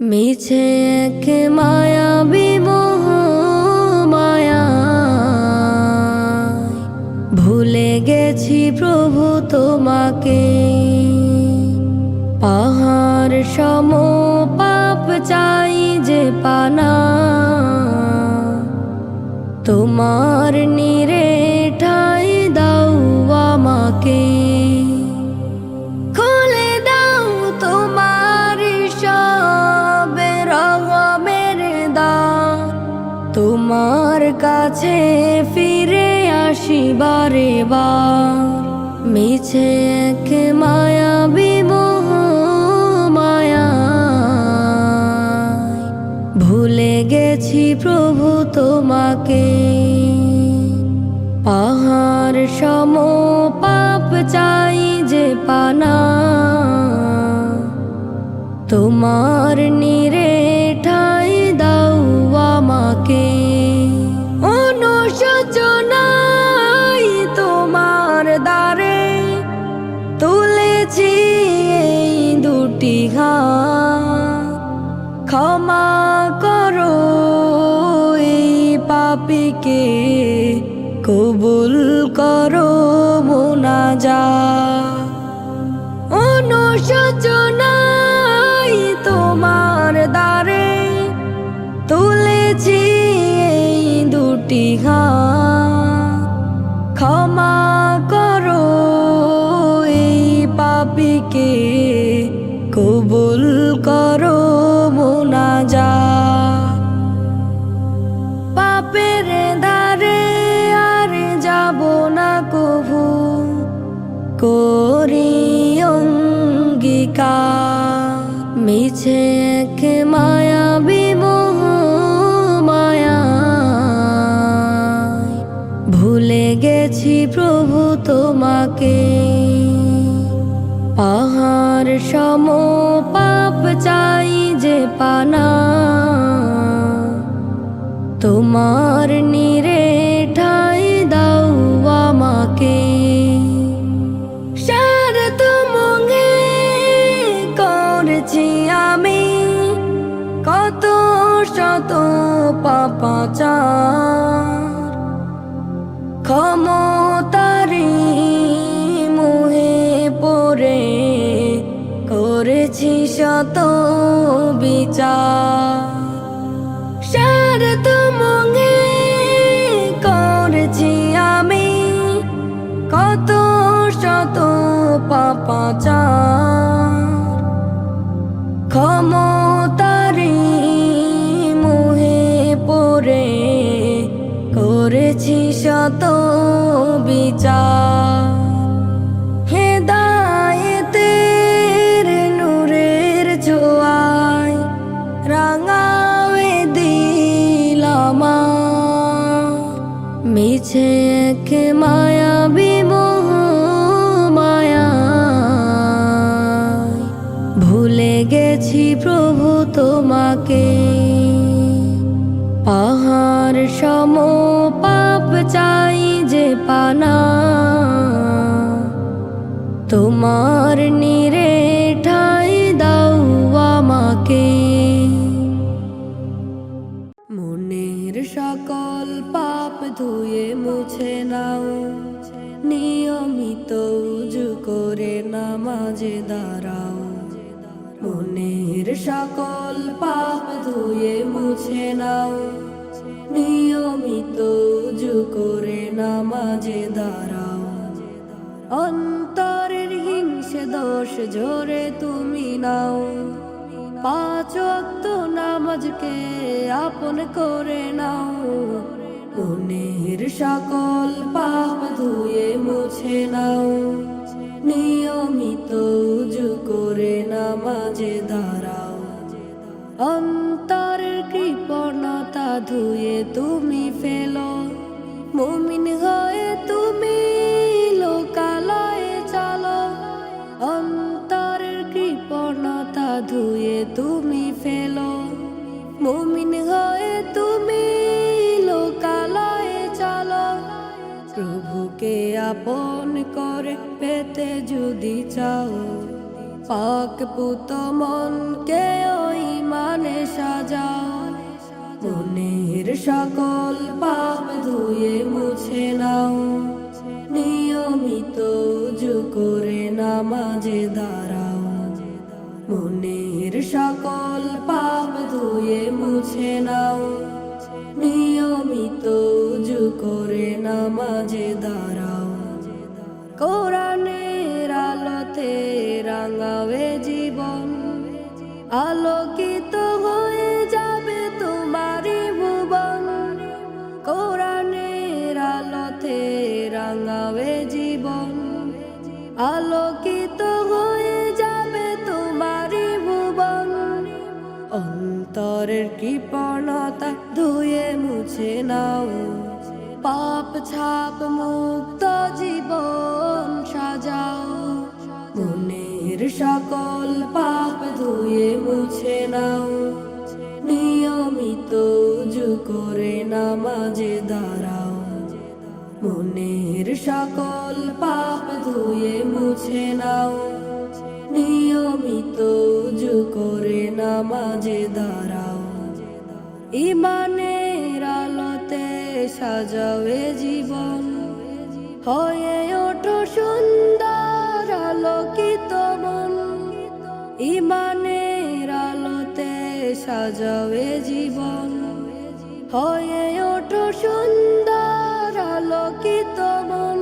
মিছে এক মায়া বিমোহ মায়া। ভুলে গেছি প্রভু তোমাকে। পাহাড় সম পাপ চাই যে পানা। বারে মিছে এক মায়াবী মোহ মায়া ভুলে গেছি প্রভু তোমাকে। পাহাড় সম পাপ চাই যে পানা। তোমার নিরে কে কভু করি অঙ্গীকার। মিছে এক মায়াবী মোহ মায়া ভুলে গেছি প্রভু তোমাকে। পাহাড় সম পাপ চাই যে পানা। শত পাপাচার। ক্ষমতারি মোহে পড়ে করেছি শত বিচার। সার তুমঙ্গে করেছি আমি কত শত পাপাচার। শত বিচার। হেদায়েতের নূরের ছোঁয়ায় রাঙাবে দিলাম মিছে এক ধুয়ে মুছে নাও। নিয়মিত উজু করে নামাজে দাঁড়াও। মনের সকল পাপ ধুয়ে মুছে নাও। নিয়মিত উজু করে নামাজে দাঁড়াও। অন্তরের হিংসে দোষ ঝরে তুমি নাও। পাঁচ নামাজকে আপন করে নাও। মনের সকল পাপ আপন করে পেতে যদি চাও। পাক পুত মনকে ওই মান মনের সকল পাপ ধুয়ে মুছে নাও। নিয়মিত উজু করে নামাজে দাঁড়াও। মনের সকল পাপ ধুয়ে মুছে নাও। নিয়মিত উজু করে নামাজে দাঁড়াও। কোরআনের আলোতে রাঙাবে জীবন। আলোকিত হয়ে যাবে তোমারই ভুবন। কোরআনের আলোতে রাঙাবে জীবন। আলোকিত হয়ে যাবে তোমারই ভুবন। অন্তরের কৃপণতা ধুয়ে মুছে নাও। পাপ ছাপ মুক্ত জীবন সাজাও। মনের সকল পাপ ধুয়ে মুছে নাও। নিয়মিত উজু করে নামাজে দাঁড়াও। মনের সকল পাপ ধুয়ে মুছে নাও। নিয়মিত উজু করে নামাজে দাঁড়াও। ইমানের আলোতে সাজাবে জীবন। হয়ে ওঠো সুন্দর আলোকিত মন। ইমানের আলোতে সাজাবে জীবন। হয়ে ওঠো সুন্দর আলোকিত মন।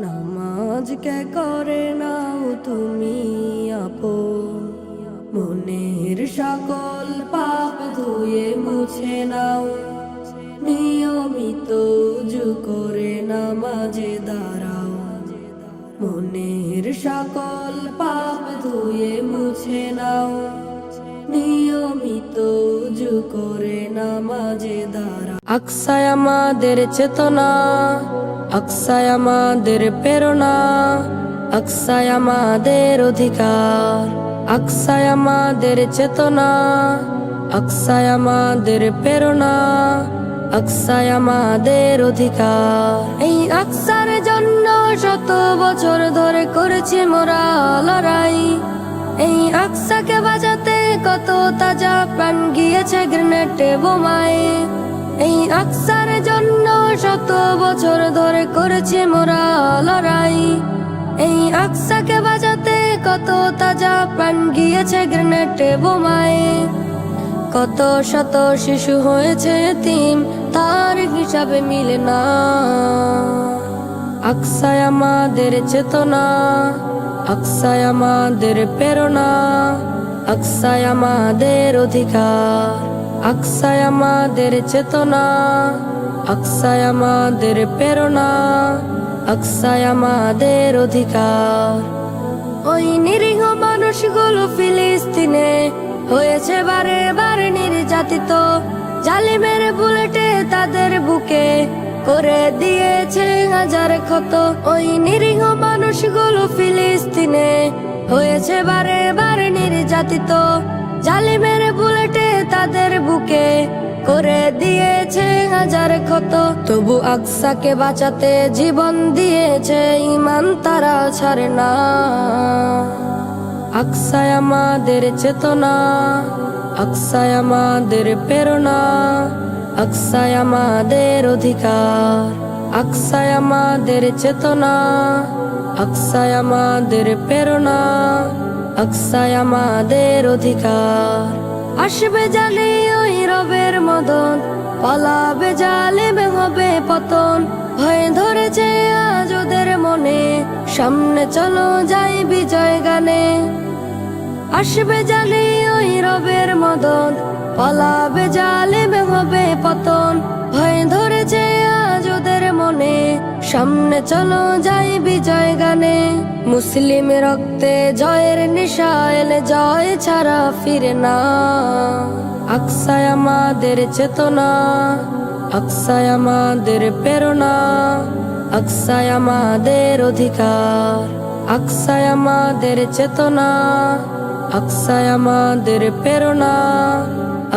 নামাজকে করে নাও তুমি আপন। মনের সকল পাপ ধুয়ে মুছে নাও। নিয়মিত উজু করে নামাজে দাঁড়াও। মনের সকল পাপ ধুয়ে মুছে নাও। নিয়মিত উজু করে নামাজে দাঁড়াও। আকসায় আমাদের চেতনা, আকসায় আমাদের প্রেরণা, আকসায় আমাদের অধিকার। আকসায় আমাদের চেতনা, আকসায় আমাদের প্রেরণা আকসায় আমাদের অধিকার। এই আকসার জন্য শত বছর ধরে করেছি মোরা লড়াই। এই আকসাকে বাজাতে কত তাজা প্রাণ গিয়েছে গ্রেনেটে বোমায়। এই আকসার জন্য শত বছর ধরে করেছি মোরা লড়াই। এই আকসাকে বাজাতে কত তাজা প্রাণ গিয়েছে গ্রেনেটে বোমায়। কত শত শিশু হয়েছে তিম তার হিসাবে মিলে না। আকসায় আমাদের চেতনা, আকসায় আমাদের প্রেরণা, আকসায় আমাদের অধিকার, আকসায় আমাদের চেতনা, আকসায় আমাদের প্রেরণা, আকসায় আমাদের অধিকার। ওই নিরীহ মানুষগুলো ফিলিস্তিনে হয়েছে বারে বারে নির্যাতিত। জালিমের বুলেটে তাদের বুকে করে দিয়েছে হাজার ক্ষত। ওই নিরীহ মানুষগুলো ফিলিস্তিনে হয়েছে বারে বারে নির্যাতিত। জালিমের বুলেটে তাদের বুকে করে দিয়েছে হাজার ক্ষত। তবু আকসাকে বাঁচাতে জীবন দিয়েছে ইমান তারা ছাড়ে না। আকসায় আমাদের চেতনা, আকসায় আমাদের প্রেরণা, আকসায় আমাদের অধিকার, আকসায় আমাদের চেতনা, আকসায় আমাদের প্রেরণা, আকসায় আমাদের অধিকার। আসবে জানে ওই রবের মদন, পালাবে জালেমে হবে পতন। ভয় ধরেছে আজ ওদের মনে, সামনে চলো যাই বিজয় গানে। আসবে জানে ওই রবের মদন, পালাবে জালেমে হবে পতন। ভয় ধরেছে আজ ওদের মনে, সামনে চলো যাই বিজয় গানে। মুসলিম রক্তে জয়ের নিশা এলে জয় ছাড়া ফিরে না। আকসায় আমাদের চেতনা আকসায় আমাদের প্রেরণা আকসায় আমাদের অধিকার আকসায় আমাদের চেতনা। আকসায় আমাদের প্রেরণা,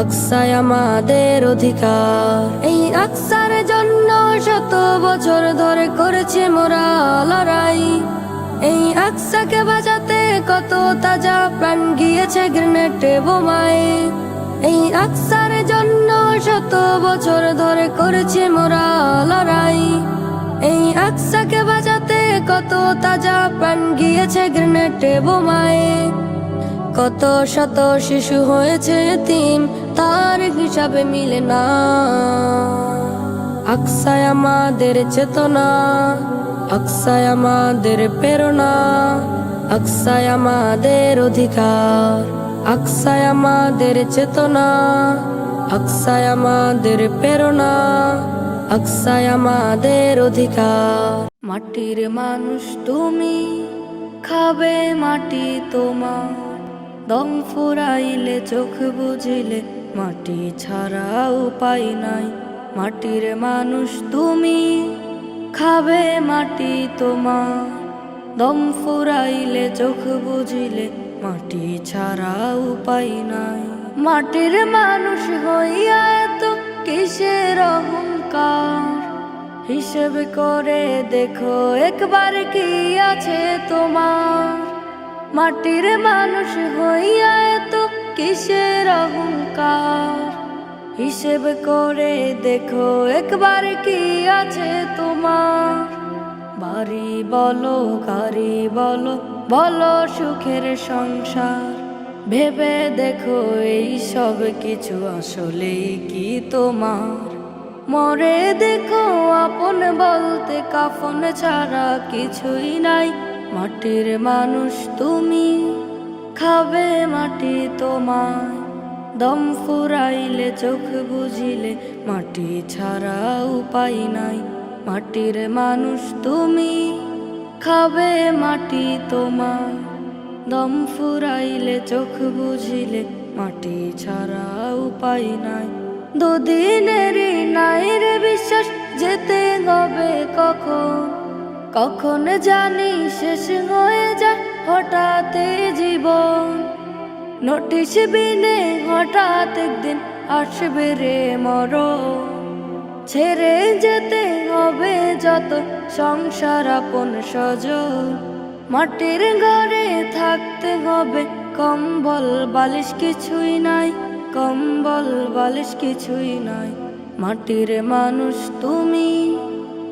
আকসায় আমাদের অধিকার। এই আকসার জন্য শত বছর ধরে করেছে মোরা লড়াই। এই আকসাকে বাজাতে কত তাজা প্রাণ গিয়েছে গ্রেনেটে বোমায়। এই আকসার জন্য শত বছর ধরে করেছে মোরা লড়াই। এই আকসাকে বাজাতে কত তাজা প্রাণ গিয়েছে গ্রেনেটে বোমায়। কত শত শিশু হয়েছে তিম তার হিসাবে মিলে না। আকসায় আমাদের চেতনা, আকসায় আমাদের প্রেরণা, আকসায় আমাদের অধিকার, আকসায় আমাদের চেতনা, আকসায় আমাদের প্রেরণা, আকসায় আমাদের অধিকার। মাটির মানুষ তুমি, খাবে মাটি তোমার। দম ফুরাইলে, চোখ বুঝিলে মাটি ছাড়া উপায় নাই। মাটির মানুষ তুমি, খাবে মাটি তোমার। দম ফুরাইলে, চোখ বুঝিলে মাটি ছাড়া উপায় নাই। মাটির মানুষ হইয়া এত কিসের অহংকার? হিসেব করে দেখো, একবার কি আছে তোমার? মাটির মানুষ হইয়া এত কিসের অহংকার? হিসেব করে দেখো একবার কি আছে তোমার। বাড়ি বলো, গাড়ি বলো বলো সুখের সংসার। ভেবে দেখো এই সব কিছু আসলে কি তোমার? মরে দেখো আপন বলতে কাফন ছাড়া কিছুই নাই। মাটির মানুষ তুমি, খাবে মাটি তোমায়। দম ফুরাইলে, চোখ বুঝিলে, মাটি ছাড়া উপায় নাই। মাটির মানুষ তুমি, খাবে মাটি তোমার দম ফুরাইলে, চোখ বুঝিলে, মাটি ছাড়া উপায় নাই। দুদিনেরই নাই রে বিশ্বাস, যেতে হবে কখন? কখন জানি শেষ হয়ে যায় হঠাৎ জীবন। নোটিশ বিনে হঠাৎ একদিন আসবে রে মর ছেড়ে যেতে হবে যত সংসার আপন সজ মাটির ঘরে থাকতে হবে কম্বল, বালিশ কিছুই নাই, কম্বল, বালিশ কিছুই নাই। মাটির মানুষ তুমি।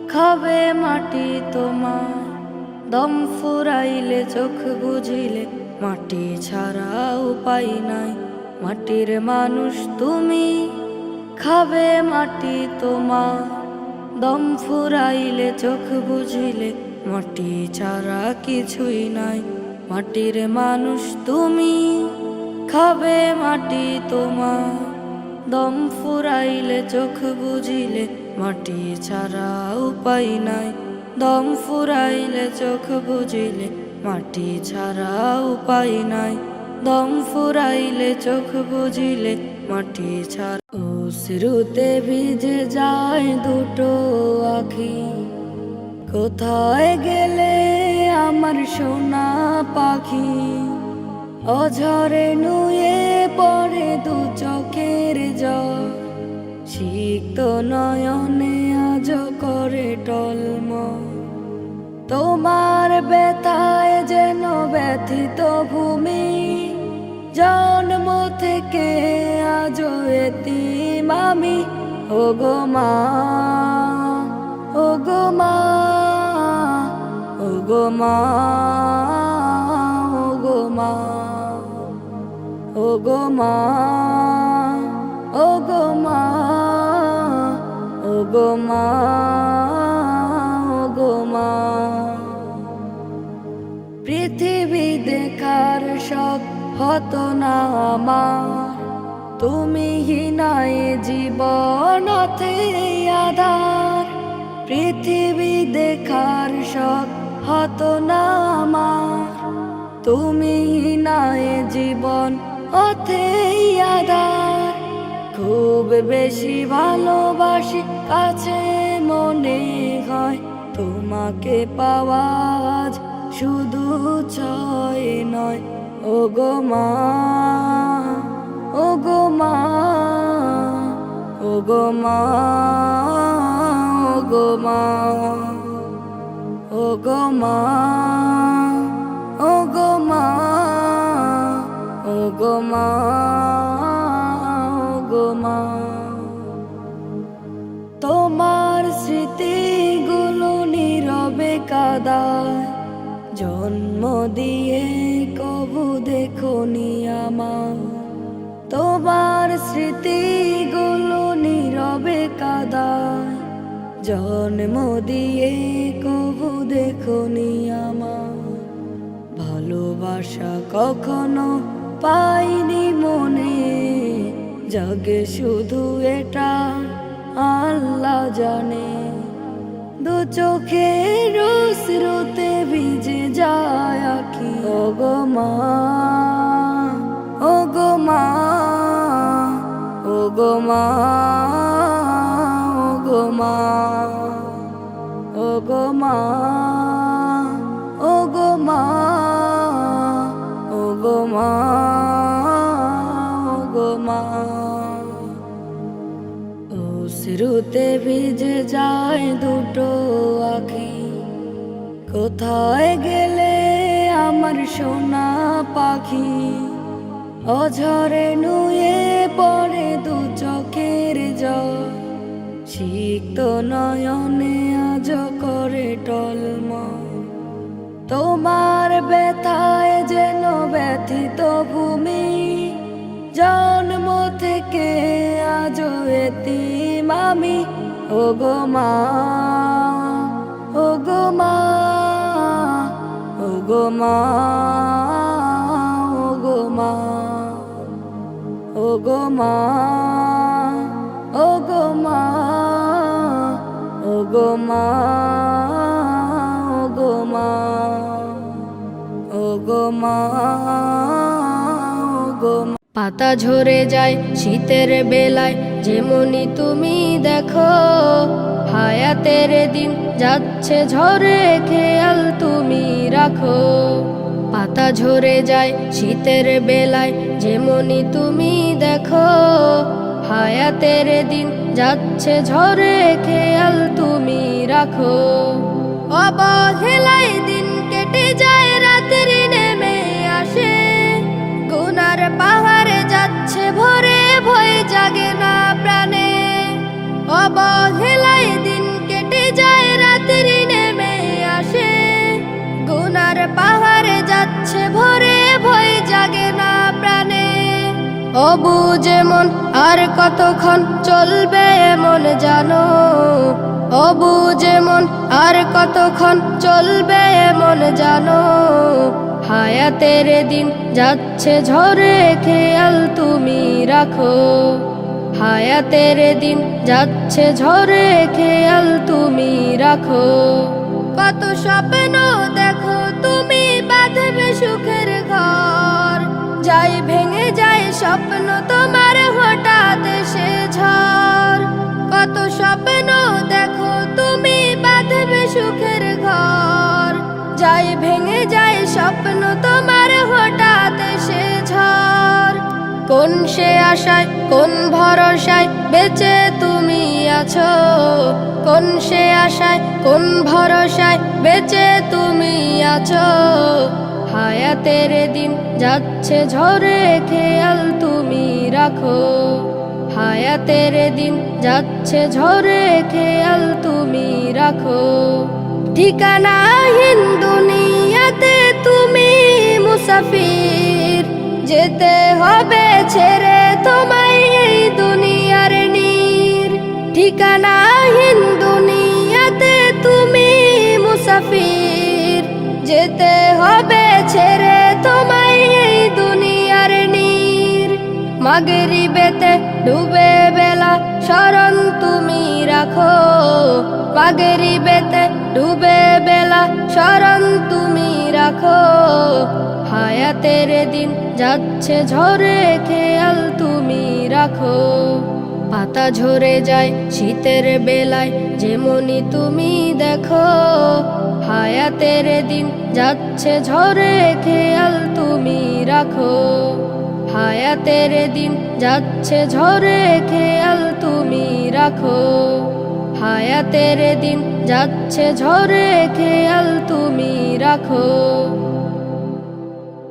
খাবে মাটি তোমার, দম ফুরাইলে চোখ বুঝিলে, মাটি ছাড়া উপায় নাই। মাটির মানুষ তুমি, খাবে মাটি তোমার, দম ফুরাইলে চোখ বুঝিলে, মাটি ছাড়া কিছুই নাই। মাটির মানুষ তুমি, খাবে মাটি তোমার, দম ফুরাইলে চোখ বুঝিলে মাটি ছাড়া উপায় নাই। দম ফুরাইলে চোখ বুঝিলে মাটি ছাড়া উপায় নাই। দম ফুরাইলে চোখ বুঝিলে মাটি ছাড়া ও শ্রুতে ভিজে যায় দুটো আখি। কোথায় গেলে আমার সোনা পাখি? অঝরে নুয়ে পড়ে দু চোখের জল। সিক্ত নয়নে আজ করে টলম। তোমার ব্যথায় যেন ব্যথিত ভূমি, জন্ম থেকে আজ এতিম আমি। ও গো মা ও গো মা ও গো মা ও গো মা ও গো মা। মা ও গো মা ও মা পৃথিবী দেখার শখ হতো না আমার। তুমি হিনায় জীবন আধার। পৃথিবী দেখার শখ হতো না আমার। তুমি হিনায় জীবন অথেই আধার। খুব বেশি ভালোবাসি, কাছে মনে হয় তোমাকে পাওয়াজ শুধু ছয় নয়। ও গো মা ও গো মা ও গো মা ও গো মা ও গো মা ও গো মা ও গো মা। জন্ম দিয়ে কবু দেখনি আমার। তোমার স্মৃতিগুলো নীরবে কাদায়। জন্ম দিয়ে কবু দেখনি আমার। ভালোবাসা কখনো পাইনি মনে। জাগে শুধু এটা আল্লাহ জানে। দু চোখে রোতে ভিজে যায় আখি। ও গো মা ও গো মা ও গো মা ও গো মা ও গো মা ও গো মা ও গো মা ও মা। ও স্রোতে ভিজে যায় দুটো আখি। কোথায় গেলে আমার সোনা পাখি? অঝরে নুয়ে পড়ে দু চোখের জল। নয়নে আজ করে টলম তোমার ব্যথায় যেন ব্যথিত ভূমি। জন্ম থেকে আজ এতিম মামি ও গো মা ও মা। গো মা, ও গো মা, ও গো মা, ও গো মা, ও গো মা, ও গো মা, ও গো মা, ও গো মা। পাতা ঝরে যায় শীতের বেলায় যেমনি তুমি দেখো, হায়াতের দিন যাচ্ছে ঝরে খেয়াল তুমি রাখো। পাতা ঝরে যায় শীতের বেলায় যেমনি তুমি দেখো। হায়াতের দিন যাচ্ছে ঝরে খেয়াল তুমি রাখো। অবহেলায় দিন অবুঝে যেমন আর কতক্ষণ চলবে এমন জানো? অবু যেমন আর কতক্ষণ চলবে এমন জানো? হায়াতের দিন যাচ্ছে ঝরে, খেয়াল তুমি রাখো। হায়াতের দিন যাচ্ছে ঝরে, খেয়াল তুমি রাখো। কত স্বপ্ন দেখো তুমি, বাঁধবে সুখের ঘর। যাই ভেঙে স্বপ্ন তোমার হঠাৎ সে ঝড়। কত স্বপ্ন দেখো তুমি বাঁধবে সুখের ঘর। যাই ভেঙে যায় স্বপ্ন তোমার হঠাৎ সে ঝড়। কোন সে আশায়, কোন ভরসায় বেঁচে তুমি আছো? কোন সে আশায়, কোন ভরসায় বেঁচে তুমি আছো? হায়াতের দিন যাচ্ছে ঝরে, খেয়াল তুমি রাখো। হায়াতের দিন যাচ্ছে ঝরে, খেয়াল তুমি রাখো। ঠিকানাহীন দুনিয়াতে তুমি মুসাফির। যেতে হবে ছেড়ে তোমায় এই দুনিয়ার নীর। ঠিকানাহীন দুনিয়াতে তুমি মুসাফির। যেতে হবে ছেড়ে তোমায় এই দুনিয়ার নীর। মাগরিবেতে ডুবে বেলা স্মরণ তুমি রাখো। মাগেরি বেতে ডুবে বেলা স্মরণ তুমি রাখো। হায়াতের দিন যাচ্ছে ঝরে খেয়াল তুমি রাখো। পাতা ঝরে যায় শীতের বেলায় যেমনি তুমি দেখো। হায়াতের দিন যাচ্ছে ঝরে, খেয়াল তুমি রাখো। হায়াতের দিন যাচ্ছে ঝরে, খেয়াল তুমি রাখো। হায়াতের দিন যাচ্ছে ঝরে, খেয়াল তুমি রাখো।